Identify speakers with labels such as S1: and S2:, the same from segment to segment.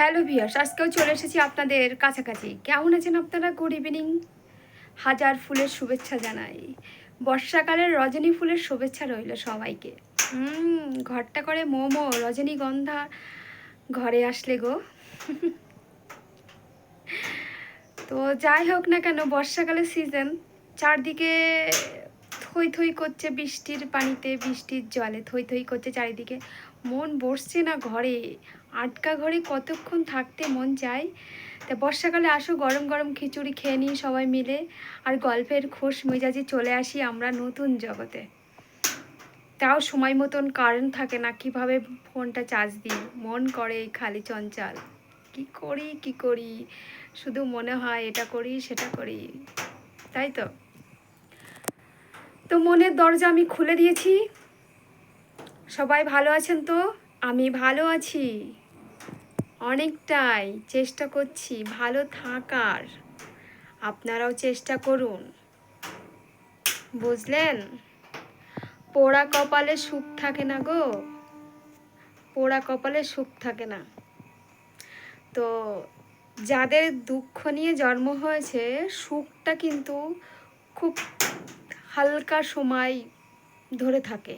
S1: Hello viewers আজকেও চলে এসেছি আপনাদের কাছাকাছি। কেমন আছেন আপনারা? গুড ইভিনিং হাজার ফুলের শুভেচ্ছা জানাই। বর্ষাকালের রজনী ফুলের শুভেচ্ছা রইল সবাইকে। ঘরটা করে মোমো, রজনীগন্ধা, ঘরে আসলে গো। তো যাই হোক না কেন, বর্ষাকালের সিজন চারদিকে থই থই করছে বৃষ্টির পানিতে, বৃষ্টির জলে থই থই করছে চারিদিকে। মন বসছে না ঘরে। আটকা ঘরে কতক্ষণ থাকতে মন চায়? তা বর্ষাকালে আসো, গরম গরম খিচুড়ি খেয়ে নিই সবাই মিলে। আর গল্পের খোশ মেজাজে চলে আসি আমরা নতুন জগতে। তাও সময় মতন কারেন্ট থাকে না কীভাবে ফোনটা চার্জ দিই। মন করে খালি চঞ্চল। কি করি কি করি? শুধু মনে হয় এটা করি, সেটা করি। তাই তো? তো মনের দরজা আমি খুলে দিয়েছি। সবাই ভালো আছেন তো? আমি ভালো আছি। অনেকটাই চেষ্টা করছি ভালো থাকার। আপনারাও চেষ্টা করুন। বুঝলেন? পোড়া কপালে সুখ থাকে না গো। পোড়া কপালে সুখ থাকে না। তো যাদের দুঃখ নিয়ে জন্ম হয়েছে, সুখটা কিন্তু খুব হালকা সময় ধরে থাকে।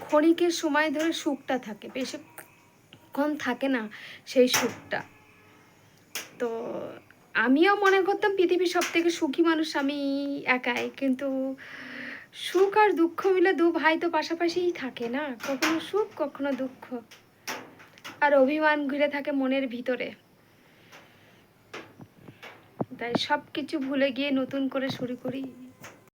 S1: ক্ষণিকের সময় ধরে সুখটা থাকে। বেশিক্ষণ থাকে না সেই সুখটা। তো আমিও মনে করতাম পৃথিবীর সব থেকে সুখী মানুষ আমি একাই। কিন্তু সুখ আর দুঃখ মিলে দু ভাই তো পাশাপাশিই থাকে না। কখনো সুখ, কখনো দুঃখ। আর অভিমান ঘিরে থাকে মনের ভিতরে। তাই সব কিছু ভুলে গিয়ে নতুন করে শুরু করি।